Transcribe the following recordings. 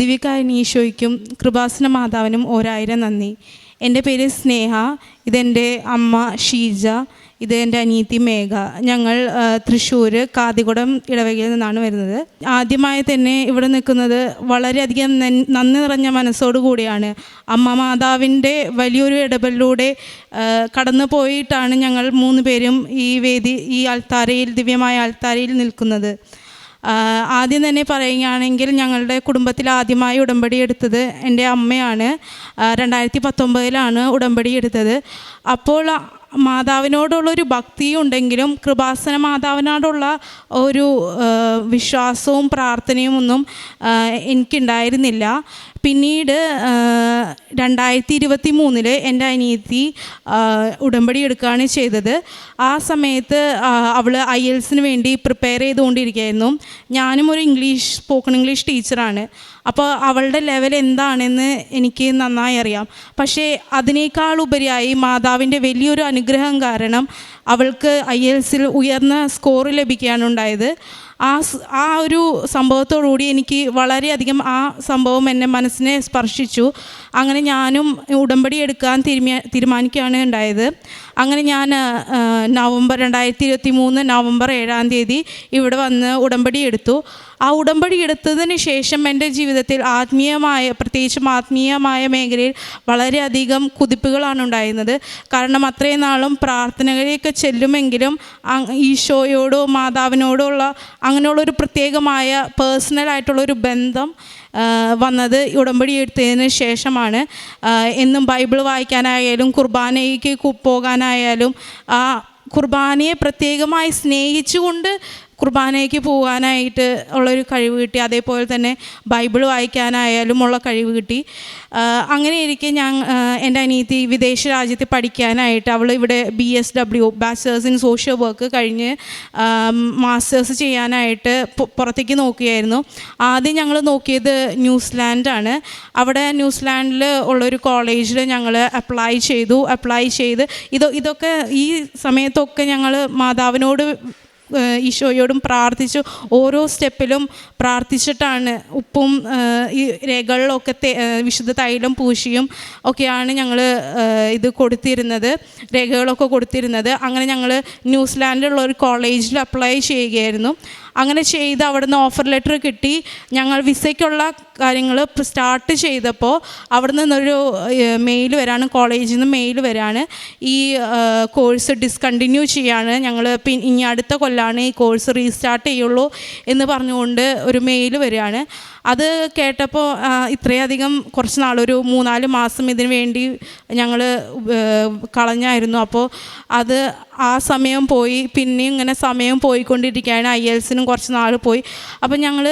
ദിവ്യകാരണീശോയ്ക്കും കൃപാസന മാതാവിനും ഒരായിരം നന്ദി. എന്റെ പേര് സ്നേഹ ഇതെന്റെ അമ്മ ഷീജ ഇത് എന്റെ അനിയത്തി മേഘ. ഞങ്ങൾ തൃശ്ശൂർ കാതികുടം ഇടവകയിൽ നിന്നാണ് വരുന്നത്. ആദ്യമായി തന്നെ ഇവിടെ നിൽക്കുന്നത് വളരെയധികം നന്ദി നിറഞ്ഞ മനസ്സോടു കൂടിയാണ്. അമ്മ മാതാവിന്റെ വലിയൊരു ഇടപെടലിലൂടെ കടന്നു പോയിട്ടാണ് ഞങ്ങൾ മൂന്ന് പേരും ഈ വേദി ഈ അൾത്താരയിൽ ദിവ്യമായ അൾത്താരയിൽ നിൽക്കുന്നത്. ആദ്യം തന്നെ പറയുകയാണെങ്കിൽ ഞങ്ങളുടെ കുടുംബത്തിൽ ആദ്യമായി ഉടമ്പടി എടുത്തത് എന്റെ അമ്മയാണ്. രണ്ടായിരത്തി പത്തൊമ്പതിലാണ് ഉടമ്പടി എടുത്തത്. അപ്പോൾ മാതാവിനോടുള്ളൊരു ഭക്തിയും ഉണ്ടെങ്കിലും കൃപാസന മാതാവിനോടുള്ള ഒരു വിശ്വാസവും പ്രാർത്ഥനയും ഒന്നും എനിക്കുണ്ടായിരുന്നില്ല. പിന്നീട് രണ്ടായിരത്തി ഇരുപത്തി മൂന്നിൽ എന്റെ അനിയത്തി ഉടമ്പടി എടുക്കുകയാണ് ചെയ്തത്. ആ സമയത്ത് അവൾ ഐ എൽസിന് വേണ്ടി പ്രിപ്പയർ ചെയ്തുകൊണ്ടിരിക്കുകയായിരുന്നു. ഞാനും ഒരു ഇംഗ്ലീഷ് സ്പോക്കൺ ഇംഗ്ലീഷ് ടീച്ചറാണ് അപ്പോൾ അവളുടെ ലെവൽ എന്താണെന്ന് എനിക്ക് നന്നായി അറിയാം. പക്ഷേ അതിനേക്കാൾ ഉപരിയായി മാതാവിന്റെ വലിയൊരു അനുഗ്രഹം കാരണം അവൾക്ക് ഐ എൽസിൽ ഉയർന്ന സ്കോർ ഉണ്ടായത്. ആ ആ ഒരു സംഭവത്തോടുകൂടി എനിക്ക് വളരെയധികം ആ സംഭവം എന്റെ മനസ്സിനെ സ്പർശിച്ചു. അങ്ങനെ ഞാനും ഉടമ്പടി എടുക്കാൻ തീരുമാ തീരുമാനിക്കുകയാണ് ഉണ്ടായത്. അങ്ങനെ ഞാൻ നവംബർ രണ്ടായിരത്തി ഇരുപത്തി മൂന്ന് നവംബർ ഏഴാം തീയതി ഇവിടെ വന്ന് ഉടമ്പടി എടുത്തു. ആ ഉടമ്പടി എടുത്തതിന് ശേഷം എന്റെ ജീവിതത്തിൽ ആത്മീയമായ പ്രത്യേകിച്ചും ആത്മീയമായ മേഖലയിൽ വളരെയധികം കുതിപ്പുകളാണ് ഉണ്ടായിരുന്നത്. കാരണം അത്രയും നാളും പ്രാർത്ഥനകളിലേക്ക് ചെല്ലുമെങ്കിലും ഈശോയോടോ മാതാവിനോടോ ഉള്ള അങ്ങനെയുള്ളൊരു പ്രത്യേകമായ പേഴ്സണലായിട്ടുള്ളൊരു ബന്ധം വന്നത് ഉടമ്പടി എടുത്തതിന് ശേഷമാണ്. എന്നും ബൈബിൾ വായിക്കാനായാലും കുർബാനയ്ക്ക് പോകാനായാലും ആ കുർബാനയെ പ്രത്യേകമായി സ്നേഹിച്ചുകൊണ്ട് കുർബാനയ്ക്ക് പോകാനായിട്ട് ഉള്ളൊരു കഴിവ് കിട്ടി. അതേപോലെ തന്നെ ബൈബിൾ വായിക്കാനായാലും ഉള്ള കഴിവ് കിട്ടി. അങ്ങനെ ഇരിക്കെ ഞാൻ എന്റെ അനിയത്തി വിദേശ രാജ്യത്ത് പഠിക്കാനായിട്ട് അവൾ ഇവിടെ B S W bachelors in social work കഴിഞ്ഞ് മാസ്റ്റേഴ്സ് ചെയ്യാനായിട്ട് പുറത്തേക്ക് നോക്കിയായിരുന്നു ആദ്യം ഞങ്ങൾ നോക്കിയത് ന്യൂസിലാൻഡാണ്. അവിടെ ന്യൂസിലാൻഡിൽ ഉള്ളൊരു കോളേജിൽ ഞങ്ങൾ അപ്ലൈ ചെയ്തു. അപ്ലൈ ചെയ്ത് ഇത് ഇതൊക്കെ ഈ സമയത്തൊക്കെ ഞങ്ങൾ മാതാവിനോട് ഈശോയോടും പ്രാർത്ഥിച്ചു. ഓരോ സ്റ്റെപ്പിലും പ്രാർത്ഥിച്ചിട്ടാണ് ഉപ്പും ഈ രേഖകളിലൊക്കെ വിശുദ്ധ തൈലം പൂശിയും ഒക്കെയാണ് ഞങ്ങൾ ഇത് കൊടുത്തിരുന്നത്. രേഖകളൊക്കെ കൊടുത്തിരുന്നത്. അങ്ങനെ ഞങ്ങൾ ന്യൂസിലാൻഡിലുള്ള ഒരു കോളേജിൽ അപ്ലൈ ചെയ്യുകയായിരുന്നു. അങ്ങനെ ചെയ്ത് അവിടുന്ന് ഓഫർ ലെറ്റർ കിട്ടി. ഞങ്ങൾ വിസയ്ക്കുള്ള കാര്യങ്ങൾ സ്റ്റാർട്ട് ചെയ്തപ്പോൾ അവിടെ നിന്നൊരു മെയിൽ വരാണ് കോളേജിൽ നിന്ന് മെയിൽ വരാണ്. ഈ കോഴ്സ് ഡിസ്കണ്ടിന്യൂ ചെയ്യാണ്. ഞങ്ങൾ ഇനി അടുത്ത കൊല്ലാണ് ഈ കോഴ്സ് റീസ്റ്റാർട്ട് ചെയ്യുള്ളൂ എന്ന് പറഞ്ഞുകൊണ്ട് ഒരു മെയിൽ വരികയാണ്. അത് കേട്ടപ്പോൾ ഇത്രയധികം കുറച്ച് നാളൊരു മൂന്നാൽ മാസം ഇതിന് വേണ്ടി ഞങ്ങൾ കളഞ്ഞായിരുന്നു. അപ്പോൾ അത് ആ സമയം പോയി പിന്നെ ഇങ്ങനെ സമയം പോയിക്കൊണ്ടിരിക്കുകയാണ് ഐ എൽസിനും കുറച്ച് നാൾ പോയി. അപ്പോൾ ഞങ്ങൾ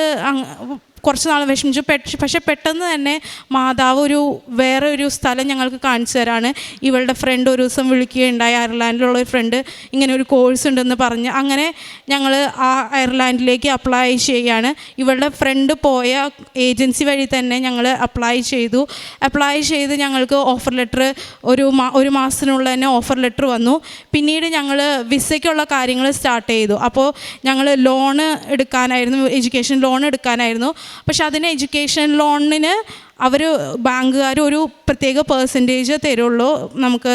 കുറച്ച് നാൾ വിഷമിച്ചു പക്ഷേ പെട്ടെന്ന് തന്നെ മാതാവ് ഒരു വേറെ ഒരു സ്ഥലം ഞങ്ങൾക്ക് കാണിച്ചു തരാണ്. ഇവളുടെ ഫ്രണ്ട് ഒരു ദിവസം വിളിക്കുകയുണ്ടായി. അയർലാൻഡിലുള്ള ഒരു ഫ്രണ്ട് ഇങ്ങനെ ഒരു കോഴ്സ് ഉണ്ടെന്ന് പറഞ്ഞ് അങ്ങനെ ഞങ്ങൾ ആ അയർലാൻഡിലേക്ക് അപ്ലൈ ചെയ്യുകയാണ്. ഇവളുടെ ഫ്രണ്ട് പോയ ഏജൻസി വഴി തന്നെ ഞങ്ങൾ അപ്ലൈ ചെയ്തു. അപ്ലൈ ചെയ്ത് ഞങ്ങൾക്ക് ഓഫർ ലെറ്റർ ഒരു മാ ഒരു മാസത്തിനുള്ളിൽ തന്നെ ഓഫർ ലെറ്റർ വന്നു. പിന്നീട് ഞങ്ങൾ വിസയ്ക്കുള്ള കാര്യങ്ങൾ സ്റ്റാർട്ട് ചെയ്തു. അപ്പോൾ ഞങ്ങൾ ലോണ് എടുക്കാനായിരുന്നു എഡ്യൂക്കേഷൻ ലോൺ എടുക്കാനായിരുന്നു. പക്ഷെ അതിന് എഡ്യൂക്കേഷൻ ലോണിന് അവർ ബാങ്കുകാർ ഒരു പ്രത്യേക പേഴ്സന്റേജ് തരുള്ളൂ. നമുക്ക്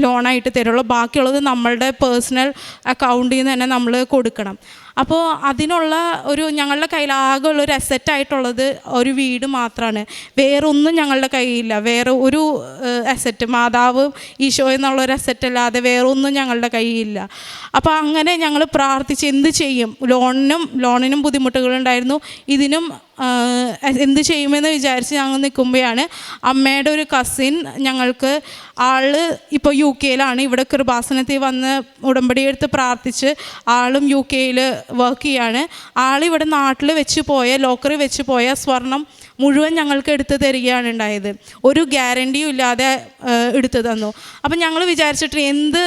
ലോണായിട്ട് തരുള്ളൂ. ബാക്കിയുള്ളത് നമ്മളുടെ പേഴ്സണൽ അക്കൗണ്ടിൽ നിന്ന് തന്നെ നമ്മൾ കൊടുക്കണം. അപ്പോൾ അതിനുള്ള ഒരു ഞങ്ങളുടെ കയ്യിൽ ആകെ ഉള്ളൊരു അസറ്റായിട്ടുള്ളത് ഒരു വീട് മാത്രമാണ് വേറൊന്നും ഞങ്ങളുടെ കയ്യിലില്ല. വേറെ ഒരു അസറ്റ് മാതാവ് ഈശോ എന്നുള്ളൊരു അസറ്റ് അല്ലാതെ വേറൊന്നും ഞങ്ങളുടെ കയ്യിലില്ല. അപ്പോൾ അങ്ങനെ ഞങ്ങൾ പ്രാർത്ഥിച്ച് എന്ത് ചെയ്യും? ലോണിനും ലോണിനും ബുദ്ധിമുട്ടുകളുണ്ടായിരുന്നു. ഇതിനും എന്ത് ചെയ്യുമെന്ന് വിചാരിച്ച് ഞങ്ങൾ നിൽക്കുമ്പോഴാണ് അമ്മയുടെ ഒരു കസിൻ ഞങ്ങൾക്ക് ആൾ ഇപ്പോൾ യു കെയിലാണ്. ഇവിടെ കൃപാസനത്തിൽ വന്ന് ഉടമ്പടി എടുത്ത് പ്രാർത്ഥിച്ച് ആളും യു കെയിൽ വർക്ക് ചെയ്യാണ്. ആളിവിടെ നാട്ടിൽ വെച്ച് പോയ ലോക്കറിൽ വെച്ച് പോയ സ്വർണം മുഴുവൻ ഞങ്ങൾക്ക് എടുത്തു തരികയാണ് ഉണ്ടായത്. ഒരു ഗ്യാരണ്ടിയും ഇല്ലാതെ എടുത്തു തന്നു. അപ്പം ഞങ്ങൾ വിചാരിച്ചിട്ട് എന്ത്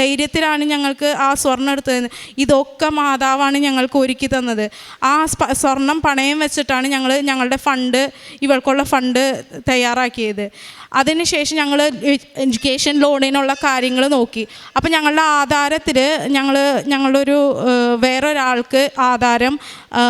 ധൈര്യത്തിലാണ് ഞങ്ങൾക്ക് ആ സ്വർണം എടുത്തത്. ഇതൊക്കെ മാതാവാണ് ഞങ്ങൾക്ക് ഒരുക്കി തന്നത്. ആ സ്വർണം പണയം വെച്ചിട്ടാണ് ഞങ്ങൾ ഞങ്ങളുടെ ഫണ്ട് ഇവൾക്കുള്ള ഫണ്ട് തയ്യാറാക്കിയത്. അതിനുശേഷം ഞങ്ങൾ എഡ്യൂക്കേഷൻ ലോണിനുള്ള കാര്യങ്ങൾ നോക്കി. അപ്പം ഞങ്ങളുടെ ആധാരത്തിൽ ഞങ്ങൾ ഞങ്ങളൊരു ഏഹ്, വേറൊരാൾക്ക് ആധാരം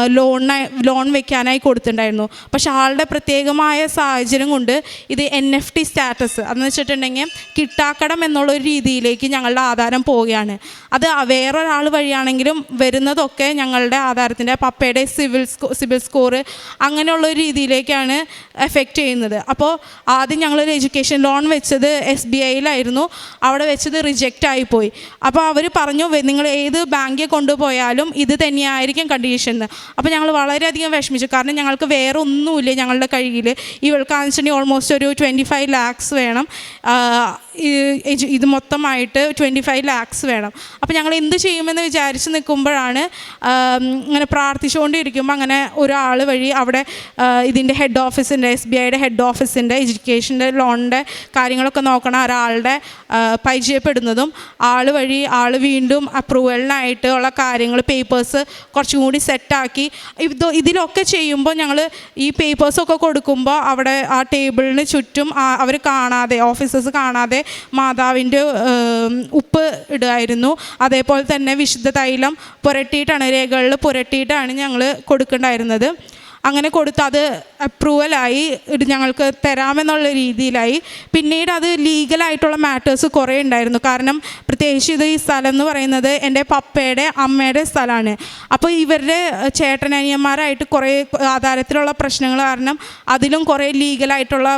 ലോണിനായി ലോൺ വെക്കാനായി കൊടുത്തിട്ടുണ്ടായിരുന്നു. പക്ഷെ ആളുടെ പ്രത്യേകമായ സാഹചര്യം കൊണ്ട് ഇത് എൻ എഫ് ടി സ്റ്റാറ്റസ് അതെന്ന് വെച്ചിട്ടുണ്ടെങ്കിൽ കിട്ടാക്കടം എന്നുള്ളൊരു രീതിയിലേക്ക് ഞങ്ങളുടെ ആധാരം പോവുകയാണ്. അത് വേറൊരാൾ വഴിയാണെങ്കിലും വരുന്നതൊക്കെ ഞങ്ങളുടെ ആധാരത്തിന്റെ പപ്പയുടെ സിവിൽ സ്കോ സിവിൽ സ്കോറ് അങ്ങനെയുള്ള ഒരു രീതിയിലേക്കാണ് എഫക്റ്റ് ചെയ്യുന്നത്. അപ്പോൾ ആദ്യം ഞങ്ങളൊരു എഡ്യൂക്കേഷൻ ലോൺ വെച്ചത് എസ് ബി ഐയിലായിരുന്നു അവിടെ വെച്ചത് റിജക്റ്റ് ആയിപ്പോയി. അപ്പോൾ അവർ പറഞ്ഞു നിങ്ങൾ ഏത് ബാങ്കിൽ കൊണ്ടുപോയാലും ഇത് തന്നെയായിരിക്കും കണ്ടീഷൻ അപ്പോൾ ഞങ്ങൾ വളരെയധികം വിഷമിച്ചു. കാരണം ഞങ്ങൾക്ക് വേറെ ഒന്നുമില്ല ഞങ്ങളുടെ കയ്യിൽ ഇവൾക്ക് വെച്ചിട്ടുണ്ടെങ്കിൽ ഓൾമോസ്റ്റ് ഒരു ട്വന്റി ഫൈവ് ലാക്സ് വേണം ഇത് മൊത്തമായിട്ട് ട്വന്റി ഫൈവ് ലാക്സ് വേണം. അപ്പോൾ ഞങ്ങൾ എന്ത് ചെയ്യുമെന്ന് വിചാരിച്ച് നിൽക്കുമ്പോഴാണ് ഇങ്ങനെ പ്രാർത്ഥിച്ചുകൊണ്ടിരിക്കുമ്പോൾ അങ്ങനെ ഒരാൾ വഴി അവിടെ ഇതിന്റെ ഹെഡ് ഓഫീസിന്റെ എസ് ബി ഐയുടെ ഹെഡ് ഓഫീസിന്റെ എഡ്യൂക്കേഷന്റെ ലോണിന്റെ കാര്യങ്ങളൊക്കെ നോക്കണ. ഒരാളുടെ പരിചയപ്പെടുന്നതും ആൾ വഴി ആൾ വീണ്ടും അപ്രൂവലിനായിട്ട് ഉള്ള കാര്യങ്ങൾ പേപ്പേഴ്സ് കുറച്ചും കൂടി സെറ്റാക്കി ഇത് ഇതിലൊക്കെ ചെയ്യുമ്പോൾ ഞങ്ങൾ ഈ പേപ്പേഴ്സൊക്കെ കൊടുക്കുമ്പോൾ അവിടെ ആ ടേബിളിന് ചുറ്റും അവർ കാണാതെ ഓഫീസേഴ്സ് കാണാതെ മാതാവിന്റെ ഉപ്പ് ഇടുമായിരുന്നു അതേപോലെ തന്നെ വിശുദ്ധ തൈലം പുരട്ടിയിട്ടാണ് രേഖകളിൽ പുരട്ടിയിട്ടാണ് ഞങ്ങൾ കൊടുക്കേണ്ടായിരുന്നത്. അങ്ങനെ കൊടുത്ത് അത് അപ്രൂവലായി ഇത് ഞങ്ങൾക്ക് തരാമെന്നുള്ള രീതിയിലായി. പിന്നീട് അത് ലീഗലായിട്ടുള്ള മാറ്റേഴ്സ് കുറേ ഉണ്ടായിരുന്നു. കാരണം പ്രത്യേകിച്ച് ഇത് ഈ സ്ഥലം എന്ന് പറയുന്നത് എന്റെ പപ്പയുടെ അമ്മയുടെ സ്ഥലമാണ്. അപ്പോൾ ഇവരുടെ ചേട്ടനനിയന്മാരായിട്ട് കുറേ ആധാരത്തിലുള്ള പ്രശ്നങ്ങൾ കാരണം അതിലും കുറേ ലീഗലായിട്ടുള്ള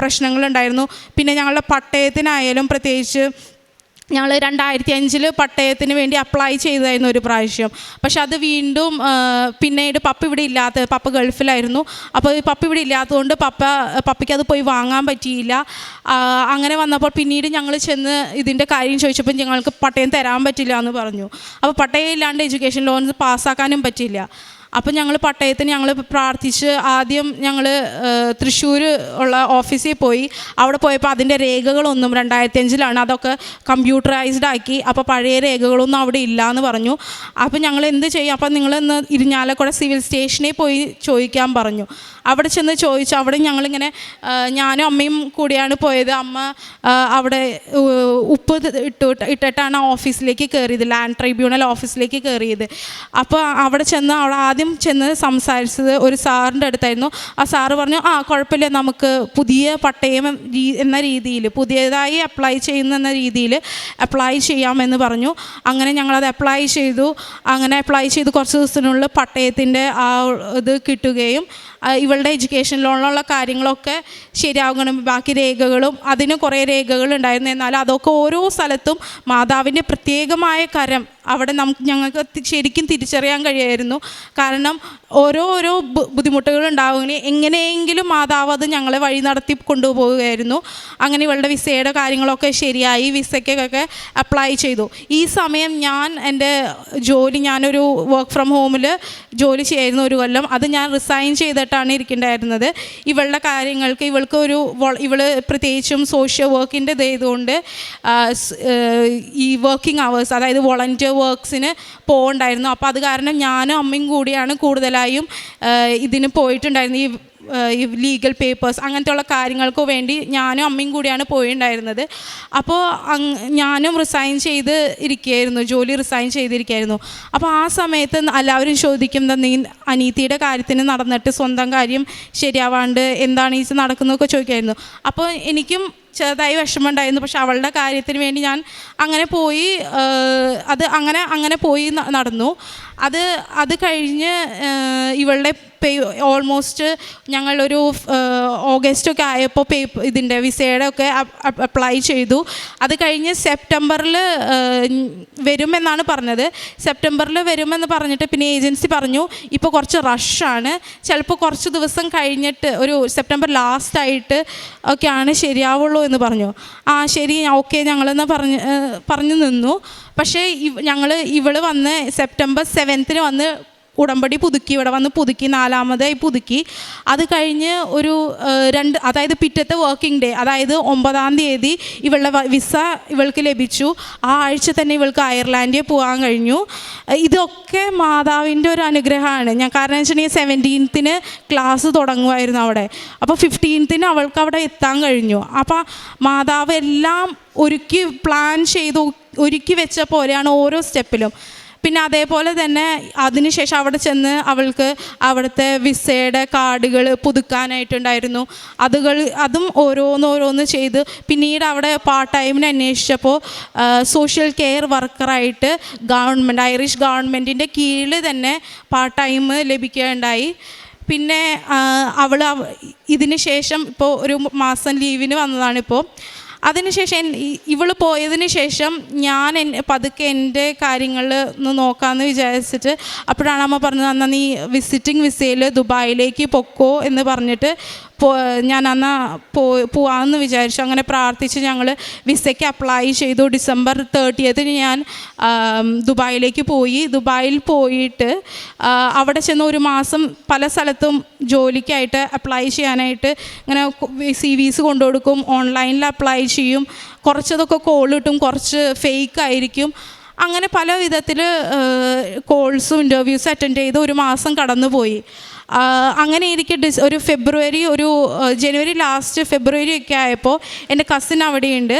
പ്രശ്നങ്ങളുണ്ടായിരുന്നു. പിന്നെ ഞങ്ങളുടെ പട്ടയത്തിനായാലും പ്രത്യേകിച്ച് ഞങ്ങൾ രണ്ടായിരത്തി അഞ്ചിൽ പട്ടയത്തിന് വേണ്ടി അപ്ലൈ ചെയ്തായിരുന്നു ഒരു പ്രാവശ്യം. പക്ഷെ അത് വീണ്ടും പിന്നീട് പപ്പ ഇവിടെ ഇല്ലാത്ത പപ്പ ഗൾഫിലായിരുന്നു. അപ്പോൾ പപ്പ ഇവിടെ ഇല്ലാത്തതുകൊണ്ട് പപ്പ പപ്പയ്ക്ക് അത് പോയി വാങ്ങാൻ പറ്റിയില്ല. അങ്ങനെ വന്നപ്പോൾ പിന്നീട് ഞങ്ങൾ ചെന്ന് ഇതിന്റെ കാര്യം ചോദിച്ചപ്പോൾ ഞങ്ങൾക്ക് പട്ടയം തരാൻ പറ്റില്ല എന്ന് പറഞ്ഞു. അപ്പോൾ പട്ടയം ഇല്ലാണ്ട് എഡ്യൂക്കേഷൻ ലോൺ പാസ്സാക്കാനും പറ്റില്ല അപ്പം ഞങ്ങൾ പട്ടയത്തിന് ഞങ്ങൾ പ്രാർത്ഥിച്ച് ആദ്യം ഞങ്ങൾ തൃശ്ശൂർ ഉള്ള ഓഫീസിൽ പോയി. അവിടെ പോയപ്പോൾ അതിന്റെ രേഖകളൊന്നും രണ്ടായിരത്തി അഞ്ചിലാണ് അതൊക്കെ കമ്പ്യൂട്ടറൈസ്ഡ് ആക്കി. അപ്പോൾ പഴയ രേഖകളൊന്നും അവിടെ ഇല്ല എന്ന് പറഞ്ഞു. അപ്പോൾ ഞങ്ങൾ എന്ത് ചെയ്യും? അപ്പോൾ നിങ്ങൾ ഇന്ന് ഇരിഞ്ഞാലക്കുട സിവിൽ സ്റ്റേഷനിൽ പോയി ചോദിക്കാൻ പറഞ്ഞു. അവിടെ ചെന്ന് ചോദിച്ചു അവിടെ ഞങ്ങളിങ്ങനെ ഞാനും അമ്മയും കൂടിയാണ് പോയത്. അമ്മ അവിടെ ഉപ്പ് ഇട്ടു ഇട്ടിട്ടാണ് ഓഫീസിലേക്ക് കയറിയത് ലാൻഡ് ട്രൈബ്യൂണൽ ഓഫീസിലേക്ക് കയറിയത് അപ്പോൾ അവിടെ ചെന്ന് അവിടെ ആദ്യം ചെന്ന് സംസാരിച്ചത് ഒരു സാറിന്റെ അടുത്തായിരുന്നു. ആ സാറ് പറഞ്ഞു ആ കുഴപ്പമില്ല നമുക്ക് പുതിയ പട്ടയം എന്ന രീതിയിൽ പുതിയതായി അപ്ലൈ ചെയ്യുന്ന എന്ന രീതിയിൽ അപ്ലൈ ചെയ്യാമെന്ന് പറഞ്ഞു. അങ്ങനെ ഞങ്ങളത് അപ്ലൈ ചെയ്തു. അങ്ങനെ അപ്ലൈ ചെയ്ത് കുറച്ച് ദിവസത്തിനുള്ളിൽ പട്ടയത്തിന്റെ ആ ഇത് കിട്ടുകയും ഇവളുടെ എഡ്യൂക്കേഷൻ ലോണിലുള്ള കാര്യങ്ങളൊക്കെ ശരിയാകണം ബാക്കി രേഖകളും അതിന് കുറേ രേഖകളുണ്ടായിരുന്നു. എന്നാൽ അതൊക്കെ ഓരോ സ്ഥലത്തും മാതാവിന്റെ പ്രത്യേകമായ കരം അവിടെ നമുക്ക് ഞങ്ങൾക്ക് ശരിക്കും തിരിച്ചറിയാൻ കഴിയായിരുന്നു. കാരണം ഓരോ ഓരോ ബുദ്ധിമുട്ടുകൾ ഉണ്ടാവുകയും എങ്ങനെയെങ്കിലും മാതാവ് അത് ഞങ്ങളെ വഴി നടത്തി കൊണ്ടുപോവുകയായിരുന്നു. അങ്ങനെ ഇവളുടെ വിസയുടെ കാര്യങ്ങളൊക്കെ ശരിയായി വിസയ്ക്കൊക്കെ അപ്ലൈ ചെയ്തു. ഈ സമയം ഞാൻ എന്റെ ജോലി ഞാനൊരു വർക്ക് ഫ്രം ഹോമിൽ ജോലി ചെയ്യായിരുന്നു ഒരു കൊല്ലം. അത് ഞാൻ റിസൈൻ ചെയ്തിട്ടാണ് ഇരിക്കേണ്ടായിരുന്നത്. ഇവളുടെ കാര്യങ്ങൾക്ക് ഇവൾക്ക് ഒരു ഇവൾ പ്രത്യേകിച്ചും സോഷ്യൽ വർക്കിന്റെ ഇത് ചെയ്തുകൊണ്ട് ആ, സ്- ഏഹ്, ഈ വർക്കിംഗ് അവേഴ്സ് അതായത് വോളണ്ടിയർ വർക്ക്സിന് പോകണ്ടായിരുന്നു. അപ്പോൾ അത് കാരണം ഞാനും അമ്മയും കൂടിയാണ് കൂടുതലായും ഇതിന് പോയിട്ടുണ്ടായിരുന്നത്. ഈ ലീഗൽ പേപ്പേഴ്സ് അങ്ങനത്തെ ഉള്ള കാര്യങ്ങൾക്ക് വേണ്ടി ഞാനും അമ്മയും കൂടിയാണ് പോയിട്ടുണ്ടായിരുന്നത്. അപ്പോൾ ഞാനും റിസൈൻ ചെയ്ത് ഇരിക്കുകയായിരുന്നു. ജോലി റിസൈൻ ചെയ്തിരിക്കുകയായിരുന്നു. അപ്പോൾ ആ സമയത്ത് എല്ലാവരും ചോദിക്കുന്ന നീ അനീതിയുടെ കാര്യത്തിന് നടന്നിട്ട് സ്വന്തം കാര്യം ശരിയാവാണ്ട്? എന്താണ് ഈ നടക്കുന്നതൊക്കെ ചോദിക്കുമായിരുന്നു അപ്പോൾ എനിക്കും ചെറുതായി വിഷമമുണ്ടായിരുന്നു. പക്ഷെ അവളുടെ കാര്യത്തിന് വേണ്ടി ഞാൻ അങ്ങനെ പോയി അത് അങ്ങനെ അങ്ങനെ പോയി നടന്നു. അത് അത് കഴിഞ്ഞ് ഇവളുടെ പേ ഓൾമോസ്റ്റ് ഞങ്ങളൊരു ഓഗസ്റ്റ് ഒക്കെ ആയപ്പോൾ പേ ഇതിന്റെ വിസയുടെ ഒക്കെ അപ്ലൈ ചെയ്തു. അത് കഴിഞ്ഞ് സെപ്റ്റംബറിൽ വരുമെന്നാണ് പറഞ്ഞത്. സെപ്റ്റംബറിൽ വരുമെന്ന് പറഞ്ഞിട്ട് പിന്നെ ഏജൻസി പറഞ്ഞു ഇപ്പോൾ കുറച്ച് റഷാണ് ചിലപ്പോൾ കുറച്ച് ദിവസം കഴിഞ്ഞിട്ട് ഒരു സെപ്റ്റംബർ ലാസ്റ്റ് ആയിട്ട് ഒക്കെയാണ് ശരിയാവുള്ളൂ എന്ന് പറഞ്ഞു. ആ ശരി ഓക്കെ ഞങ്ങളെന്ന് പറഞ്ഞ് പറഞ്ഞു നിന്നു. പക്ഷേ ഞങ്ങൾ ഇവൾ വന്ന് സെപ്റ്റംബർ സെവൻത്തിന് വന്ന് ഉടമ്പടി പുതുക്കി ഇവിടെ വന്ന് പുതുക്കി നാലാമതായി പുതുക്കി. അത് കഴിഞ്ഞ് ഒരു രണ്ട് അതായത് പിറ്റത്തെ വർക്കിംഗ് ഡേ അതായത് ഒമ്പതാം തീയതി ഇവളുടെ വിസ ഇവൾക്ക് ലഭിച്ചു. ആ ആഴ്ച തന്നെ ഇവൾക്ക് അയർലാൻഡിൽ പോകാൻ കഴിഞ്ഞു. ഇതൊക്കെ മാതാവിന്റെ ഒരു അനുഗ്രഹമാണ്. ഞാൻ കാരണം വെച്ചിട്ടുണ്ടെങ്കിൽ സെവന്റീൻത്തിന് ക്ലാസ് തുടങ്ങുമായിരുന്നു അവിടെ. അപ്പോൾ ഫിഫ്റ്റീൻത്തിന് അവൾക്ക് അവിടെ എത്താൻ കഴിഞ്ഞു. അപ്പോൾ മാതാവ് എല്ലാം ഒരുക്കി പ്ലാൻ ചെയ്തു ഒരുക്കി വെച്ച പോലെയാണ് ഓരോ സ്റ്റെപ്പിലും പിന്നെ അതേപോലെ തന്നെ അതിനുശേഷം അവിടെ ചെന്ന് അവൾക്ക് അവിടുത്തെ വിസയുടെ കാർഡുകൾ പുതുക്കാനായിട്ടുണ്ടായിരുന്നു. അതുകൾ അതും ഓരോന്നോരോന്ന് ചെയ്ത് പിന്നീട് അവിടെ പാർട്ട് ടൈമിന് അന്വേഷിച്ചപ്പോൾ സോഷ്യൽ കെയർ വർക്കറായിട്ട് ഗവൺമെന്റ് ഐറിഷ് ഗവൺമെന്റിന്റെ കീഴിൽ തന്നെ പാർട്ട് ടൈം ലഭിക്കുകയുണ്ടായി. പിന്നെ അവൾ ഇതിന് ശേഷം ഇപ്പോൾ ഒരു മാസം ലീവിന് വന്നതാണിപ്പോൾ അതിനുശേഷം ഇവൾ പോയതിന് ശേഷം ഞാൻ പതുക്കെ എന്റെ കാര്യങ്ങൾ ഒന്ന് നോക്കാമെന്ന് വിചാരിച്ചിട്ട് അപ്പോഴാണ് അമ്മ പറഞ്ഞത് എന്നാൽ നീ വിസിറ്റിംഗ് വിസയിൽ ദുബായിലേക്ക് പൊക്കോ എന്ന് പറഞ്ഞിട്ട് ഞാൻ അന്ന് പോ പോവാമെന്ന് വിചാരിച്ചു. അങ്ങനെ പ്രാർത്ഥിച്ച് ഞങ്ങൾ വിസയ്ക്ക് അപ്ലൈ ചെയ്തു. ഡിസംബർ തേർട്ടിയത്തിന് ഞാൻ ദുബായിലേക്ക് പോയി. ദുബായിൽ പോയിട്ട് അവിടെ ചെന്ന് ഒരു മാസം പല സ്ഥലത്തും ജോലിക്കായിട്ട് അപ്ലൈ ചെയ്യാനായിട്ട് ഇങ്ങനെ സി വിസ് കൊണ്ടുകൊടുക്കും. ഓൺലൈനിൽ അപ്ലൈ ചെയ്യും. കുറച്ചതൊക്കെ കോൾ കിട്ടും. കുറച്ച് ഫേക്ക് ആയിരിക്കും. അങ്ങനെ പല വിധത്തിൽ കോൾസും ഇന്റർവ്യൂസും അറ്റൻഡ് ചെയ്ത് ഒരു മാസം കടന്നുപോയി. അങ്ങനെ ഇരിക്കെ ഡിസ് ഒരു ഫെബ്രുവരി ഒരു ജനുവരി ലാസ്റ്റ് ഫെബ്രുവരി ഒക്കെ ആയപ്പോൾ എന്റെ കസിൻ അവിടെയുണ്ട്.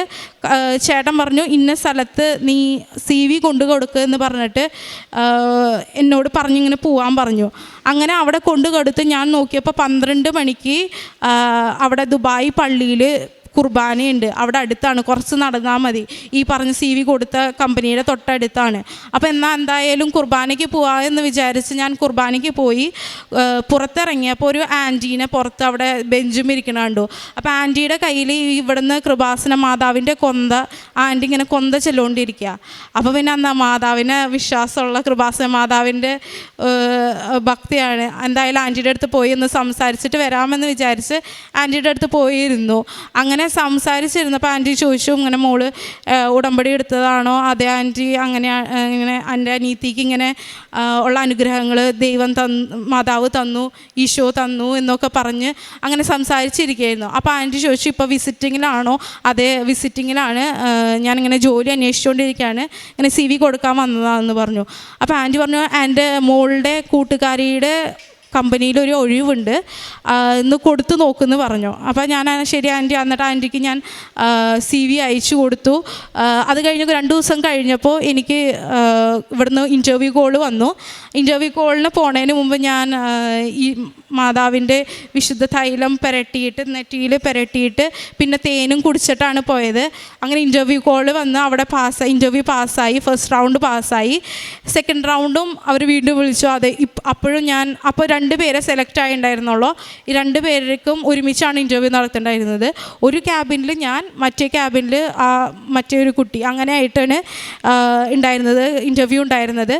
ചേട്ടൻ പറഞ്ഞു ഇന്ന സ്ഥലത്ത് നീ സി വി കൊണ്ടു കൊടുക്കുക എന്ന് പറഞ്ഞിട്ട് എന്നോട് പറഞ്ഞിങ്ങനെ പോവാൻ പറഞ്ഞു. അങ്ങനെ അവിടെ കൊണ്ടു കൊടുത്ത് ഞാൻ നോക്കിയപ്പോൾ പന്ത്രണ്ട് മണിക്ക് അവിടെ ദുബായ് പള്ളിയിൽ കുർബാനയുണ്ട്. അവിടെ അടുത്താണ്. കുറച്ച് നടന്നാൽ മതി. ഈ പറഞ്ഞ സി വി കൊടുത്ത കമ്പനിയുടെ തൊട്ടടുത്താണ്. അപ്പോൾ എന്നാൽ എന്തായാലും കുർബാനയ്ക്ക് പോവാ എന്ന് വിചാരിച്ച് ഞാൻ കുർബാനയ്ക്ക് പോയി പുറത്തിറങ്ങിയപ്പോൾ ഒരു ആന്റീനെ പുറത്ത് അവിടെ ബെഞ്ചും ഇരിക്കണ കണ്ടു. അപ്പോൾ ആന്റിയുടെ കയ്യിൽ ഇവിടുന്ന് കൃപാസന മാതാവിന്റെ കൊന്ത ആന്റി ഇങ്ങനെ കൊന്ത ചെല്ലുകൊണ്ടിരിക്കുക. അപ്പോൾ പിന്നെ എന്നാ മാതാവിനെ വിശ്വാസമുള്ള കൃപാസന മാതാവിന്റെ ഭക്തിയാണ്. എന്തായാലും ആന്റിയുടെ അടുത്ത് പോയി ഒന്ന് സംസാരിച്ചിട്ട് വരാമെന്ന് വിചാരിച്ച് ആന്റിയുടെ അടുത്ത് പോയിരുന്നു. അങ്ങനെ സംസാരിച്ചിരുന്നപ്പോൾ ആന്റി ചോദിച്ചു ഇങ്ങനെ മോൾ ഉടമ്പടി എടുത്തതാണോ? അതെ ആന്റി അങ്ങനെ ഇങ്ങനെ എന്റെ അനീതിക്ക് ഇങ്ങനെ ഉള്ള അനുഗ്രഹങ്ങൾ ദൈവം തന്നു മാതാവ് തന്നു ഈശോ തന്നു എന്നൊക്കെ പറഞ്ഞ് അങ്ങനെ സംസാരിച്ചിരിക്കുകയായിരുന്നു. അപ്പോൾ ആന്റി ചോദിച്ചു ഇപ്പോൾ വിസിറ്റിങ്ങിലാണോ? അതെ വിസിറ്റിങ്ങിലാണ്. ഞാനിങ്ങനെ ജോലി അന്വേഷിച്ചുകൊണ്ടിരിക്കുകയാണ്. ഇങ്ങനെ സി വി കൊടുക്കാൻ വന്നതാണെന്ന് പറഞ്ഞു. അപ്പോൾ ആന്റി പറഞ്ഞു എന്റെ മോളുടെ കൂട്ടുകാരിയുടെ കമ്പനിയിൽ ഒരു ഒഴിവുണ്ട് ഇന്ന് കൊടുത്തു നോക്കുമെന്ന് പറഞ്ഞു. അപ്പോൾ ഞാൻ ശരി ആന്റി എന്നിട്ട് ആന്റിക്ക് ഞാൻ സി വി അയച്ചു കൊടുത്തു. അത് കഴിഞ്ഞ് രണ്ട് ദിവസം കഴിഞ്ഞപ്പോൾ എനിക്ക് ഇവിടുന്ന് ഇന്റർവ്യൂ കോൾ വന്നു. ഇന്റർവ്യൂ കോളിന് പോണതിന് മുമ്പ് ഞാൻ ഈ മാതാവിന്റെ വിശുദ്ധ തൈലം പുരട്ടിയിട്ട് നെറ്റിയിൽ പുരട്ടിയിട്ട് പിന്നെ തേനും കുടിച്ചിട്ടാണ് പോയത്. അങ്ങനെ ഇന്റർവ്യൂ കോൾ വന്ന് അവിടെ പാസ് ഇന്റർവ്യൂ പാസ്സായി ഫസ്റ്റ് റൗണ്ട് പാസ്സായി സെക്കൻഡ് റൗണ്ടും അവർ വീണ്ടും വിളിച്ചു. അതെ അപ്പോഴും ഞാൻ അപ്പോൾ രണ്ട് പേരെ സെലക്ട് ആയിട്ടുണ്ടായിരുന്നുള്ളൂ ഈ രണ്ട് പേർക്കും ഒരുമിച്ചാണ് ഇന്റർവ്യൂ നടത്തേണ്ടായിരുന്നത്. ഒരു ക്യാബിനിൽ ഞാൻ മറ്റേ ക്യാബിനിൽ ആ മറ്റേ ഒരു കുട്ടി. അങ്ങനെ ആയിട്ടാണ് ഉണ്ടായിരുന്നത് ഇന്റർവ്യൂ ഉണ്ടായിരുന്നത്.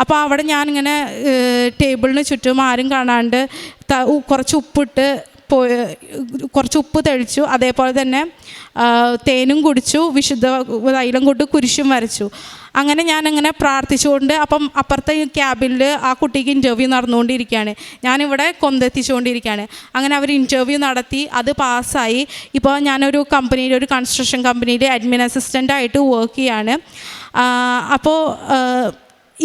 അപ്പോൾ അവിടെ ഞാനിങ്ങനെ ടേബിളിന് ചുറ്റും ആരും കാണാണ്ട് കുറച്ച് ഉപ്പിട്ട് കുറച്ച് ഉപ്പ് തെളിച്ചു അതേപോലെ തന്നെ തേനും കുടിച്ചു വിശുദ്ധ തൈലം കൊണ്ട് കുരിശും വരച്ചു. അങ്ങനെ ഞാനങ്ങനെ പ്രാർത്ഥിച്ചുകൊണ്ട് അപ്പം അപ്പുറത്തെ ക്യാബിനിൽ ആ കുട്ടിക്ക് ഇന്റർവ്യൂ നടന്നുകൊണ്ടിരിക്കുകയാണ്. ഞാനിവിടെ കൊന്തെത്തിച്ചുകൊണ്ടിരിക്കുകയാണ് അങ്ങനെ അവർ ഇന്റർവ്യൂ നടത്തി അത് പാസ്സായി. ഇപ്പോൾ ഞാനൊരു കമ്പനിയിൽ ഒരു കൺസ്ട്രക്ഷൻ കമ്പനിയിൽ അഡ്മിൻ അസിസ്റ്റന്റായിട്ട് വർക്ക് ചെയ്യാണ്. അപ്പോൾ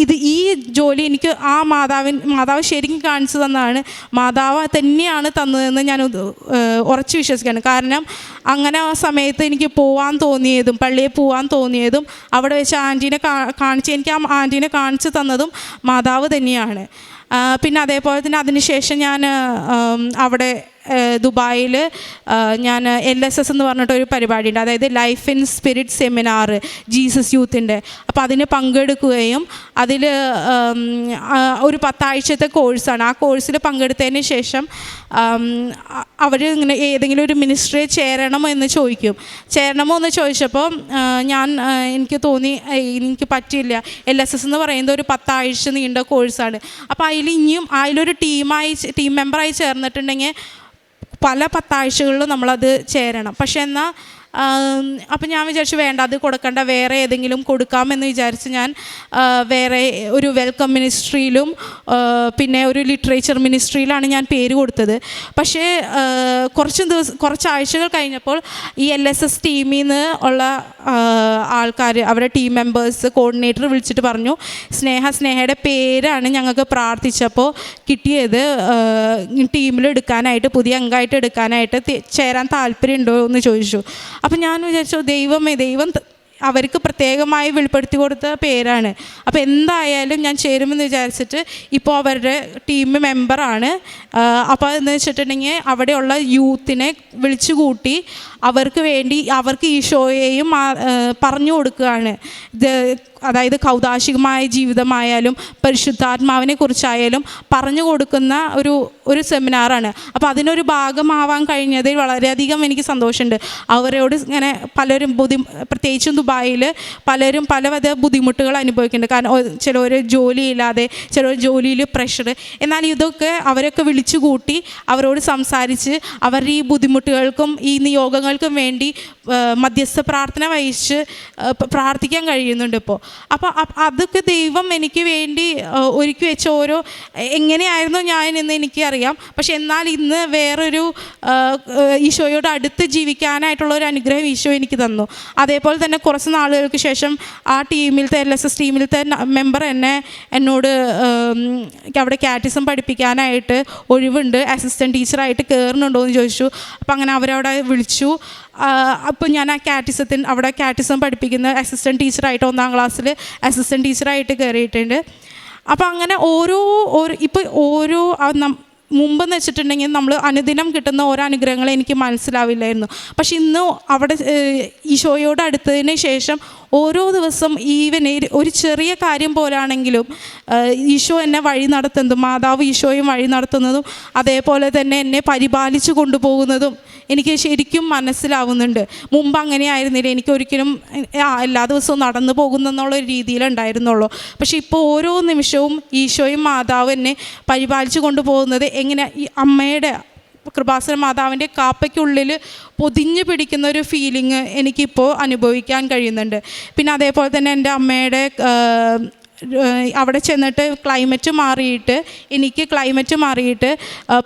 ഇത് ഈ ജോലി എനിക്ക് ആ മാതാവിൻ മാതാവ് ശരിക്കും കാണിച്ചു തന്നതാണ്. മാതാവ് തന്നെയാണ് തന്നതെന്ന് ഞാൻ ഉറച്ച് വിശ്വസിക്കുകയാണ്. കാരണം അങ്ങനെ ആ സമയത്ത് എനിക്ക് പോവാൻ തോന്നിയതും പള്ളിയിൽ പോവാൻ തോന്നിയതും അവിടെ വെച്ച് ആന്റീനെ കാണിച്ച് എനിക്ക് ആ ആന്റീനെ കാണിച്ചു തന്നതും മാതാവ് തന്നെയാണ്. പിന്നെ അതേപോലെ തന്നെ അതിനുശേഷം ഞാൻ അവിടെ ദുബായിൽ ഞാൻ എൽ എസ് എസ് എന്ന് പറഞ്ഞിട്ടൊരു പരിപാടിയുണ്ട്. അതായത് life in spirit seminar Jesus യൂത്തിന്റെ അപ്പോൾ അതിന് പങ്കെടുക്കുകയും അതിൽ ഒരു പത്താഴ്ചത്തെ കോഴ്സാണ്. ആ കോഴ്സിൽ പങ്കെടുത്തതിന് ശേഷം അവർ ഇങ്ങനെ ഏതെങ്കിലും ഒരു മിനിസ്ട്രിയെ ചേരണമോ എന്ന് ചോദിക്കും. ചേരണമോ എന്ന് ചോദിച്ചപ്പോൾ ഞാൻ എനിക്ക് തോന്നി എനിക്ക് പറ്റില്ല എൽ എസ് എസ് എന്ന് പറയുന്നത് ഒരു പത്താഴ്ച നീണ്ട കോഴ്സാണ്. അപ്പോൾ അതിൽ ഇനിയും അതിലൊരു ടീമായി ടീം മെമ്പറായി ചേർന്നിട്ടുണ്ടെങ്കിൽ പല പത്താഴ്ചകളിലും നമ്മളത് ചേരണം. പക്ഷെ എന്നാൽ അപ്പം ഞാൻ വിചാരിച്ചു വേണ്ട അത് കൊടുക്കേണ്ട വേറെ ഏതെങ്കിലും കൊടുക്കാമെന്ന് വിചാരിച്ച് ഞാൻ വേറെ ഒരു വെൽക്കം മിനിസ്ട്രിയിലും പിന്നെ ഒരു ലിറ്ററേച്ചർ മിനിസ്ട്രിയിലാണ് ഞാൻ പേര് കൊടുത്തത്. പക്ഷേ കുറച്ച് ദിവസം കുറച്ച് ആഴ്ചകൾ കഴിഞ്ഞപ്പോൾ ഈ എൽ എസ് എസ് ടീമിൽ നിന്ന് ഉള്ള ആൾക്കാർ അവരുടെ ടീം മെമ്പേഴ്സ് കോർഡിനേറ്റർ വിളിച്ചിട്ട് പറഞ്ഞു സ്നേഹ സ്നേഹയുടെ പേരാണ് ഞങ്ങൾക്ക് പ്രാർത്ഥിച്ചപ്പോൾ കിട്ടിയത്. ടീമിൽ എടുക്കാനായിട്ട് പുതിയ അംഗമായിട്ട് എടുക്കാനായിട്ട് ചേരാൻ താല്പര്യമുണ്ടോ? എന്ന് ചോദിച്ചു. അപ്പം ഞാൻ വിചാരിച്ചു ദൈവമേ ദൈവം അവർക്ക് പ്രത്യേകമായി വെളിപ്പെടുത്തി കൊടുത്ത പേരാണ്. അപ്പോൾ എന്തായാലും ഞാൻ ചേരുമെന്ന് വിചാരിച്ചിട്ട് ഇപ്പോൾ അവരുടെ ടീം മെമ്പറാണ് അപ്പോൾ എന്ന് വെച്ചിട്ടുണ്ടെങ്കിൽ അവിടെയുള്ള യൂത്തിനെ വിളിച്ചു കൂട്ടി അവർക്ക് വേണ്ടി അവർക്ക് ഈശോയെയും പറഞ്ഞു കൊടുക്കുകയാണ്. അതായത് കൗതാശികമായ ജീവിതമായാലും പരിശുദ്ധാത്മാവിനെ കുറിച്ചായാലും പറഞ്ഞു കൊടുക്കുന്ന ഒരു ഒരു സെമിനാറാണ് അപ്പോൾ അതിനൊരു ഭാഗമാവാൻ കഴിഞ്ഞതിൽ വളരെയധികം എനിക്ക് സന്തോഷമുണ്ട്. അവരോട് ഇങ്ങനെ പലരും ബുദ്ധി പ്രത്യേകിച്ചും ദുബായിൽ പലരും പലവിധ ബുദ്ധിമുട്ടുകൾ അനുഭവിക്കുന്നുണ്ട്. കാരണം ചിലർ ജോലിയില്ലാതെ ചിലർ ജോലിയിൽ പ്രഷർ എന്നാൽ ഇതൊക്കെ അവരൊക്കെ വിളിച്ചു കൂട്ടി അവരോട് സംസാരിച്ച് അവരുടെ ഈ ബുദ്ധിമുട്ടുകൾക്കും ഈ നിയോഗങ്ങൾക്കും വേണ്ടി മധ്യസ്ഥ പ്രാർത്ഥന വഹിച്ച് പ്രാർത്ഥിക്കാൻ കഴിയുന്നുണ്ട് ഇപ്പോൾ അപ്പോൾ അതൊക്കെ ദൈവം എനിക്ക് വേണ്ടി ഒരുക്കി വെച്ച ഓരോ എങ്ങനെയായിരുന്നു ഞാൻ എന്ന് എനിക്കറിയാം. പക്ഷെ എന്നാൽ ഇന്ന് വേറൊരു ഈശോയോട് അടുത്ത് ജീവിക്കാനായിട്ടുള്ള ഒരു അനുഗ്രഹം ഈശോ എനിക്ക് തന്നു. അതേപോലെ തന്നെ കുറച്ച് നാളുകൾക്ക് ശേഷം ആ ടീമിലത്തെ എൽ എസ് എസ് ടീമിലത്തെ മെമ്പർ എന്നെ എന്നോട് അവിടെ കാറ്റിസം പഠിപ്പിക്കാനായിട്ട് ഒഴിവുണ്ട്. അസിസ്റ്റന്റ് ടീച്ചറായിട്ട് കയറുന്നുണ്ടോ എന്ന് ചോദിച്ചു. അപ്പം അങ്ങനെ അവരവിടെ വിളിച്ചു. അപ്പോൾ ഞാൻ ആ കാറ്റിസത്തിൽ അവിടെ കാറ്റിസം പഠിപ്പിക്കുന്ന അസിസ്റ്റന്റ് ടീച്ചറായിട്ട് ഒന്നാം ക്ലാസ്സിൽ അസിസ്റ്റന്റ് ടീച്ചറായിട്ട് കയറിയിട്ടുണ്ട് അപ്പോൾ അങ്ങനെ ഓരോ ഓരോ ഇപ്പോൾ ഓരോ മുമ്പെന്ന് വെച്ചിട്ടുണ്ടെങ്കിൽ നമ്മൾ അനുദിനം കിട്ടുന്ന ഓരോ അനുഗ്രഹങ്ങൾ എനിക്ക് മനസ്സിലാവില്ലായിരുന്നു. പക്ഷെ ഇന്ന് അവിടെ ഈശോയോട് അടുത്തതിന് ശേഷം ഓരോ ദിവസം ഈവൻ ഒരു- ചെറിയ കാര്യം പോലാണെങ്കിലും ഈശോ എന്നെ വഴി നടത്തുന്നതും മാതാവ് ഈശോയും വഴി നടത്തുന്നതും അതേപോലെ തന്നെ എന്നെ പരിപാലിച്ചു കൊണ്ടുപോകുന്നതും എനിക്ക് ശരിക്കും മനസ്സിലാവുന്നുണ്ട്. മുമ്പ് അങ്ങനെ ആയിരുന്നില്ല. എനിക്ക് ആ എല്ലാ ദിവസവും നടന്നു പോകുന്നെന്നുള്ള ഒരു രീതിയിലുണ്ടായിരുന്നുള്ളൂ പക്ഷേ ഇപ്പോൾ ഓരോ നിമിഷവും ഈശോയും മാതാവ് എന്നെ പരിപാലിച്ചു കൊണ്ടുപോകുന്നത് എങ്ങനെ ഈ അമ്മയുടെ കൃപാസന മാതാവിന്റെ കാപ്പയ്ക്കുള്ളിൽ പൊതിഞ്ഞു പിടിക്കുന്ന ഒരു ഫീലിംഗ് എനിക്കിപ്പോൾ അനുഭവിക്കാൻ കഴിയുന്നുണ്ട്. പിന്നെ അതേപോലെ തന്നെ എന്റെ അമ്മയുടെ അവിടെ ചെന്നിട്ട് ക്ലൈമറ്റ് മാറിയിട്ട് എനിക്ക് ക്ലൈമറ്റ് മാറിയിട്ട്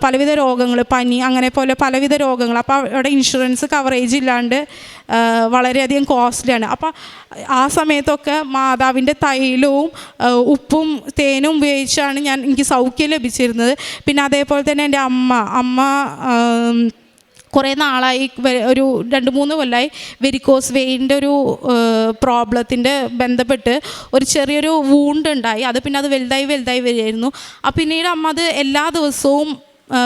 പലവിധ രോഗങ്ങൾ പനി അങ്ങനെ പോലെ പലവിധ രോഗങ്ങൾ അപ്പോൾ അവിടെ ഇൻഷുറൻസ് കവറേജ് ഇല്ലാണ്ട് വളരെയധികം കോസ്റ്റ്ലിയാണ് അപ്പോൾ ആ സമയത്തൊക്കെ മാതാവിന്റെ തൈലവും ഉപ്പും തേനും ഉപയോഗിച്ചാണ് ഞാൻ എനിക്ക് സൗഖ്യം ലഭിച്ചിരുന്നത്. പിന്നെ അതേപോലെ തന്നെ എന്റെ അമ്മ അമ്മ കുറേ നാളായി ഒരു രണ്ട് മൂന്ന് കൊല്ലമായി വെരിക്കോസ് വെയിന്റെ ഒരു പ്രോബ്ലത്തിന്റെ ബന്ധപ്പെട്ട് ഒരു ചെറിയൊരു വൂണ്ട് ഉണ്ടായി. അത് പിന്നെ അത് വലുതായി വലുതായി വരികയായിരുന്നു. അപ്പം പിന്നീട് അമ്മ അത് എല്ലാ ദിവസവും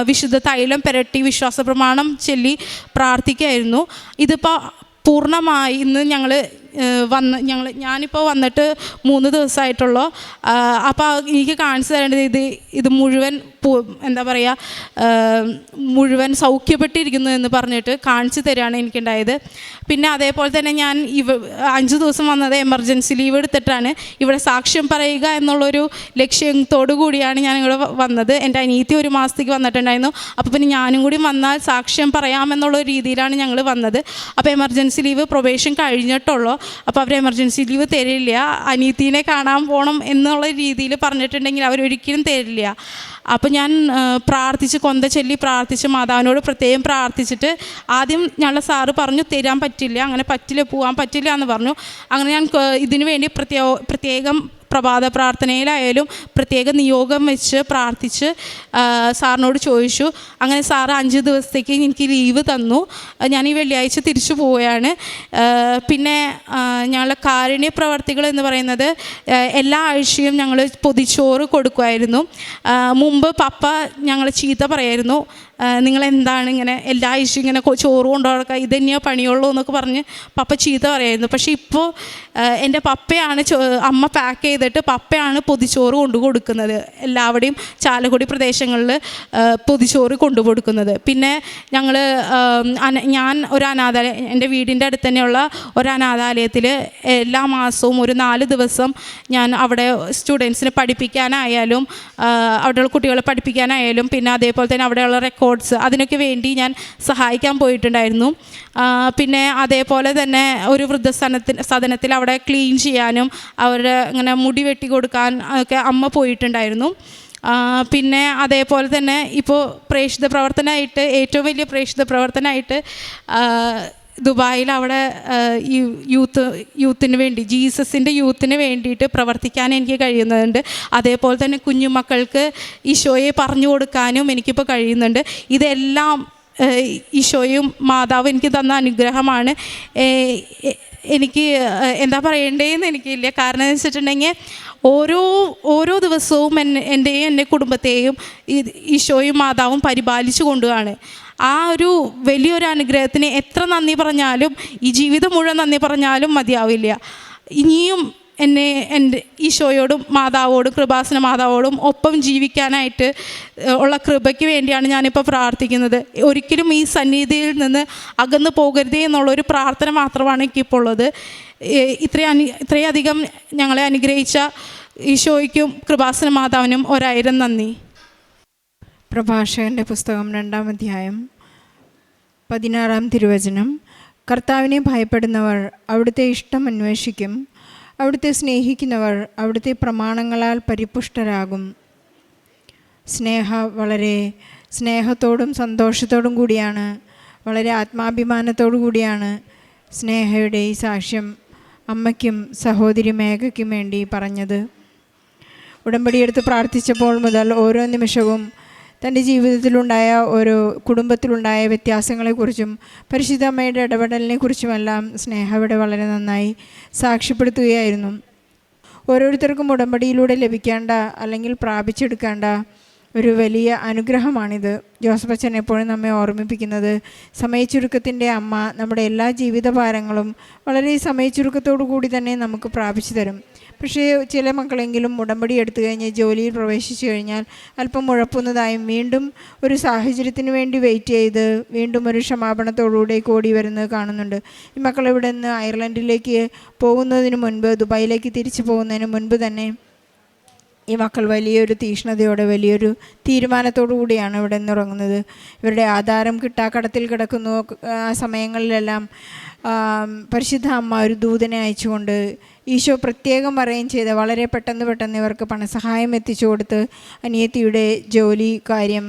വിശുദ്ധ തൈലം പുരട്ടി വിശ്വാസ പ്രമാണം ചൊല്ലി പ്രാർത്ഥിക്കുകയായിരുന്നു. ഇതിപ്പോൾ പൂർണമായി ഇന്ന് ഞങ്ങൾ വന്ന് ഞങ്ങൾ ഞാനിപ്പോൾ വന്നിട്ട് മൂന്ന് ദിവസമായിട്ടുള്ളൂ അപ്പോൾ എനിക്ക് കാണിച്ചു തരേണ്ടത് ഇത് ഇത് മുഴുവൻ എന്താ പറയുക മുഴുവൻ സൗഖ്യപ്പെട്ടിരിക്കുന്നു എന്ന് പറഞ്ഞിട്ട് കാണിച്ചു തരികയാണ് എനിക്കുണ്ടായത്. പിന്നെ അതേപോലെ തന്നെ ഞാൻ ഇവ അഞ്ച് ദിവസം വന്നത് എമർജൻസി ലീവ് എടുത്തിട്ടാണ്. ഇവിടെ സാക്ഷ്യം പറയുക എന്നുള്ളൊരു ലക്ഷ്യത്തോടു കൂടിയാണ് ഞാൻ ഇവിടെ വന്നത്. എന്റെ അനീതി ഒരു മാസത്തേക്ക് വന്നിട്ടുണ്ടായിരുന്നു. അപ്പോൾ പിന്നെ ഞാനും കൂടി വന്നാൽ സാക്ഷ്യം പറയാമെന്നുള്ള രീതിയിലാണ് ഞങ്ങൾ വന്നത്. അപ്പോൾ എമർജൻസി ലീവ് പ്രൊബേഷൻ കഴിഞ്ഞിട്ടുള്ളൂ. അപ്പോൾ അവർ എമർജൻസി ലീവ് തരില്ല. അനീത്തിനെ കാണാൻ പോകണം എന്നുള്ള രീതിയിൽ പറഞ്ഞിട്ടുണ്ടെങ്കിൽ അവരൊരിക്കലും തരില്ല. അപ്പോൾ ഞാൻ പ്രാർത്ഥിച്ച് കൊന്ത ചൊല്ലി പ്രാർത്ഥിച്ച് മാതാവിനോട് പ്രത്യേകം പ്രാർത്ഥിച്ചിട്ട് ആദ്യം ഞങ്ങളുടെ സാറ് പറഞ്ഞു തരാൻ പറ്റില്ല അങ്ങനെ പറ്റില്ല പോകാൻ പറ്റില്ല എന്ന് പറഞ്ഞു. അങ്ങനെ ഞാൻ ഇതിനു വേണ്ടി പ്രത്യേക പ്രത്യേകം പ്രഭാത പ്രാർത്ഥനയിലായാലും പ്രത്യേക നിയോഗം വെച്ച് പ്രാർത്ഥിച്ച് സാറിനോട് ചോദിച്ചു. അങ്ങനെ സാർ അഞ്ച് ദിവസത്തേക്ക് എനിക്ക് ലീവ് തന്നു. ഞാൻ ഈ വെള്ളിയാഴ്ച തിരിച്ചു പോവുകയാണ്. പിന്നെ ഞങ്ങളുടെ കാരുണ്യ പ്രവർത്തികൾ എന്ന് പറയുന്നത് എല്ലാ ആഴ്ചയും ഞങ്ങൾ പൊതിച്ചോറ് കൊടുക്കുമായിരുന്നു. മുമ്പ് പപ്പ ഞങ്ങൾ ചീത്ത പറയായിരുന്നു. നിങ്ങൾ എന്താണ് ഇങ്ങനെ എല്ലാ ആഴ്ചയും ഇങ്ങനെ ചോറ് കൊണ്ടുപോകാൻ ഇത് തന്നെയോ പണിയുള്ളൂ എന്നൊക്കെ പറഞ്ഞ് പപ്പ ചീത്ത പറയായിരുന്നു. പക്ഷേ ഇപ്പോൾ എന്റെ പപ്പയാണ് അമ്മ പാക്ക് ചെയ്തിട്ട് പപ്പയാണ് പൊതിച്ചോറ് കൊണ്ടു കൊടുക്കുന്നത്. എല്ലാവരുടെയും ചാലക്കുടി പ്രദേശങ്ങളിൽ പൊതിച്ചോറ് കൊണ്ടു കൊടുക്കുന്നത്. പിന്നെ ഞങ്ങൾ ഞാൻ ഒരു അനാഥാലയം എന്റെ വീടിന്റെ അടുത്ത് തന്നെയുള്ള ഒരു അനാഥാലയത്തിൽ എല്ലാ മാസവും ഒരു നാല് ദിവസം ഞാൻ അവിടെ സ്റ്റുഡൻസിനെ പഠിപ്പിക്കാനായാലും അവിടെയുള്ള കുട്ടികളെ പഠിപ്പിക്കാനായാലും പിന്നെ അതേപോലെ തന്നെ അവിടെയുള്ള റെക്കോർഡ് റോബോട്ട്സ് അതിനൊക്കെ വേണ്ടി ഞാൻ സഹായിക്കാൻ പോയിട്ടുണ്ടായിരുന്നു. പിന്നെ അതേപോലെ തന്നെ ഒരു വൃദ്ധസദനത്തിൽ സദനത്തിൽ അവിടെ ക്ലീൻ ചെയ്യാനും അവരുടെ ഇങ്ങനെ മുടി വെട്ടി കൊടുക്കാൻ ഒക്കെ അമ്മ പോയിട്ടുണ്ടായിരുന്നു. പിന്നെ അതേപോലെ തന്നെ ഇപ്പോൾ പ്രേക്ഷിത പ്രവർത്തനമായിട്ട് ഏറ്റവും വലിയ പ്രേക്ഷിത പ്രവർത്തനമായിട്ട് ദുബായിൽ അവിടെ യൂത്ത് യൂത്തിന് വേണ്ടി ജീസസിന്റെ യൂത്തിന് വേണ്ടിയിട്ട് പ്രവർത്തിക്കാൻ എനിക്ക് കഴിയുന്നുണ്ട്. അതേപോലെ തന്നെ കുഞ്ഞുമക്കൾക്ക് ഈശോയെ പറഞ്ഞു കൊടുക്കാനും എനിക്കിപ്പോൾ കഴിയുന്നുണ്ട്. ഇതെല്ലാം ഈശോയും മാതാവും എനിക്ക് തന്ന അനുഗ്രഹമാണ്. എനിക്ക് എന്താ പറയേണ്ടതെന്ന് എനിക്കില്ല. കാരണം എന്ന് വെച്ചിട്ടുണ്ടെങ്കിൽ ഓരോ ഓരോ ദിവസവും എന്നെ എന്റെയും എന്റെ കുടുംബത്തെയും ഈശോയും മാതാവും പരിപാലിച്ചു കൊണ്ടുവാണ്. ആ ഒരു വലിയൊരു അനുഗ്രഹത്തിന് എത്ര നന്ദി പറഞ്ഞാലും ഈ ജീവിതം മുഴുവൻ നന്ദി പറഞ്ഞാലും മതിയാവില്ല. ഇനിയും എന്നെ എന്റെ ഈശോയോടും മാതാവോടും കൃപാസന മാതാവോടും ഒപ്പം ജീവിക്കാനായിട്ട് ഉള്ള കൃപയ്ക്ക് വേണ്ടിയാണ് ഞാനിപ്പോൾ പ്രാർത്ഥിക്കുന്നത്. ഒരിക്കലും ഈ സന്നിധിയിൽ നിന്ന് അകന്നു പോകരുതേ എന്നുള്ളൊരു പ്രാർത്ഥന മാത്രമാണ് എനിക്കിപ്പോൾ ഉള്ളത് ഇത്രയും അനു ഇത്രയധികം ഞങ്ങളെ അനുഗ്രഹിച്ച ഈശോയ്ക്കും കൃപാസന മാതാവിനും ഒരായിരം നന്ദി. പ്രഭാഷകന്റെ പുസ്തകം രണ്ടാം അധ്യായം പതിനാറാം തിരുവചനം. കർത്താവിനെ ഭയപ്പെടുന്നവർ അവിടുത്തെ ഇഷ്ടം അന്വേഷിക്കും. അവിടുത്തെ സ്നേഹിക്കുന്നവർ അവിടുത്തെ പ്രമാണങ്ങളാൽ പരിപുഷ്ടരാകും. സ്നേഹ വളരെ സ്നേഹത്തോടും സന്തോഷത്തോടും കൂടിയാണ്. വളരെ ആത്മാഭിമാനത്തോടു കൂടിയാണ് സ്നേഹയുടെ ഈ സാക്ഷ്യം അമ്മയ്ക്കും സഹോദരി മേഘയ്ക്കും വേണ്ടി പറഞ്ഞത്. ഉടമ്പടിയെടുത്ത് പ്രാർത്ഥിച്ചപ്പോൾ മുതൽ ഓരോ നിമിഷവും തന്റെ ജീവിതത്തിലുണ്ടായ ഒരു കുടുംബത്തിലുണ്ടായ വ്യത്യാസങ്ങളെക്കുറിച്ചും പരിശുദ്ധ അമ്മയുടെ ഇടപെടലിനെക്കുറിച്ചുമെല്ലാം സ്നേഹ ഇവിടെ വളരെ നന്നായി സാക്ഷ്യപ്പെടുത്തുകയായിരുന്നു. ഓരോരുത്തർക്കും ഉടമ്പടിയിലൂടെ ലഭിക്കേണ്ട അല്ലെങ്കിൽ പ്രാപിച്ചെടുക്കേണ്ട ഒരു വലിയ അനുഗ്രഹമാണിത്. ജോസഫ് അച്ഛൻ എപ്പോഴും നമ്മെ ഓർമ്മിപ്പിക്കുന്നത് സമയച്ചുരുക്കത്തിന്റെ അമ്മ നമ്മുടെ എല്ലാ ജീവിതഭാരങ്ങളും വളരെ സമയച്ചുരുക്കത്തോടു കൂടി തന്നെ നമുക്ക് പ്രാപിച്ചു തരും. പക്ഷേ ചില മക്കളെങ്കിലും ഉടമ്പടി എടുത്തു കഴിഞ്ഞ് ജോലിയിൽ പ്രവേശിച്ചു കഴിഞ്ഞാൽ അല്പം ഉഴപ്പുന്നതായും വീണ്ടും ഒരു സാഹചര്യത്തിന് വേണ്ടി വെയിറ്റ് ചെയ്ത് വീണ്ടും ഒരു ക്ഷമാപണത്തോടുകൂടി കൂടി വരുന്നത് കാണുന്നുണ്ട്. ഈ മക്കൾ ഇവിടെ നിന്ന് അയർലൻഡിലേക്ക് പോകുന്നതിന് മുൻപ് ദുബായിലേക്ക് തിരിച്ചു പോകുന്നതിന് മുൻപ് തന്നെ ഈ മക്കൾ വലിയൊരു തീഷ്ണതയോടെ വലിയൊരു തീരുമാനത്തോടു കൂടിയാണ് ഇവിടെ നിന്ന് ഇറങ്ങുന്നത് ഇവരുടെ ആധാരം കിട്ടാക്കടത്തിൽ കിടക്കുന്നു ആ സമയങ്ങളിലെല്ലാം പരിശുദ്ധ അമ്മ ഒരു ദൂതനെ അയച്ചുകൊണ്ട് ഈശോ പ്രത്യേകം പറയുകയും ചെയ്ത് വളരെ പെട്ടെന്ന് പെട്ടെന്ന് ഇവർക്ക് പണസഹായം എത്തിച്ചു കൊടുത്ത് അനിയത്തിയുടെ ജോലി കാര്യം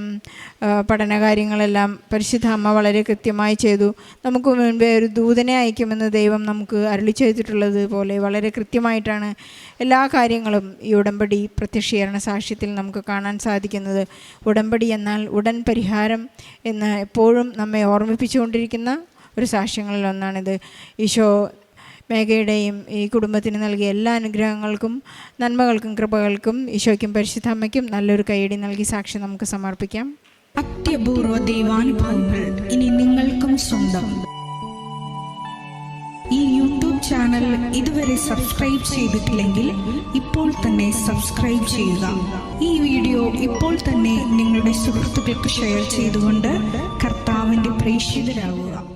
പഠനകാര്യങ്ങളെല്ലാം പരിശുദ്ധ അമ്മ വളരെ കൃത്യമായി ചെയ്തു. നമുക്ക് മുൻപേ ഒരു ദൂതനെ അയക്കുമെന്ന് ദൈവം നമുക്ക് അരുളി ചെയ്തിട്ടുള്ളത് പോലെ വളരെ കൃത്യമായിട്ടാണ് എല്ലാ കാര്യങ്ങളും ഈ ഉടമ്പടി പ്രത്യക്ഷീകരണ സാക്ഷ്യത്തിൽ നമുക്ക് കാണാൻ സാധിക്കുന്നത്. ഉടമ്പടി എന്നാൽ ഉടൻ പരിഹാരം എന്ന് എപ്പോഴും നമ്മെ ഓർമ്മിപ്പിച്ചുകൊണ്ടിരിക്കുന്ന ഒരു സാക്ഷ്യങ്ങളിൽ ഒന്നാണിത്. ഈശോ മേഘയുടെയും ഈ കുടുംബത്തിന് നൽകിയ എല്ലാ അനുഗ്രഹങ്ങൾക്കും നന്മകൾക്കും കൃപകൾക്കും ഈശോയ്ക്കും പരിശുദ്ധാമ്മയ്ക്കും നല്ലൊരു കൈയടി നൽകി സാക്ഷി നമുക്ക് സമർപ്പിക്കാം. അത്യപൂർവ ദൈവാനുഭവങ്ങൾ ഇനി നിങ്ങൾക്കും സ്വന്തം. ഈ യൂട്യൂബ് ചാനൽ ഇതുവരെ സബ്സ്ക്രൈബ് ചെയ്തിട്ടില്ലെങ്കിൽ ഇപ്പോൾ തന്നെ സബ്സ്ക്രൈബ് ചെയ്യുക. ഈ വീഡിയോ ഇപ്പോൾ തന്നെ നിങ്ങളുടെ സുഹൃത്തുക്കൾക്ക് ഷെയർ ചെയ്തുകൊണ്ട് കർത്താവിന്റെ പ്രേക്ഷിതരാകുക